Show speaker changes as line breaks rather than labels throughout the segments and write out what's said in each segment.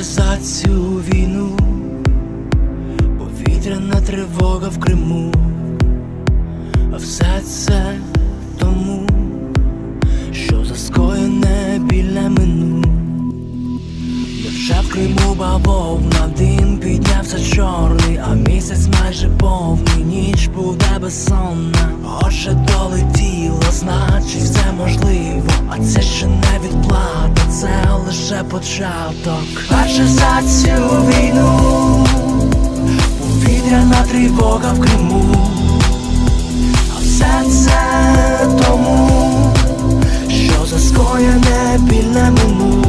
Може за цю війну. Повітряна тривога в Криму, а все це тому, що заскоєне більне мину, Невже в Криму бавовна дим піднявся чорний, а місяць майже повний, ніч буде безсонна, Оше долетіло, значить все можливо, а це ще не відплав лише початок. Перше за цю війну, повітряна тривога в Криму, а все це тому, що за скоєне більне мину.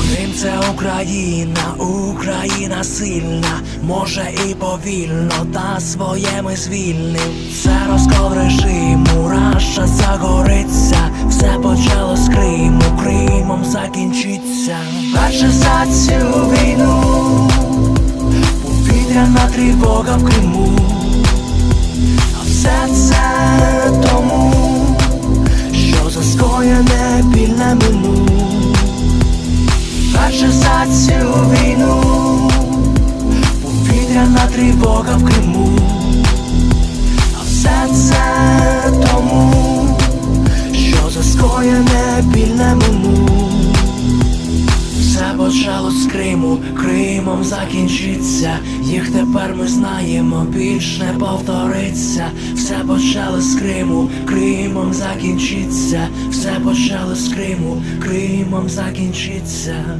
Крим це Україна, Україна сильна, може і повільно, та своє ми звільним. Це розкол режиму, Раша загориться, все почало з Криму, Закінчиться. Перше за цю війну, повітряна тривога в Криму, а все це тому, що за скоєне більне мину. Перше за цю війну, повітряна тривога в Криму, а все це Криму, Кримом закінчиться. Їх тепер ми знаємо, більш не повториться. Все почало з Криму, Кримом закінчиться. Все почало з Криму, Кримом закінчиться.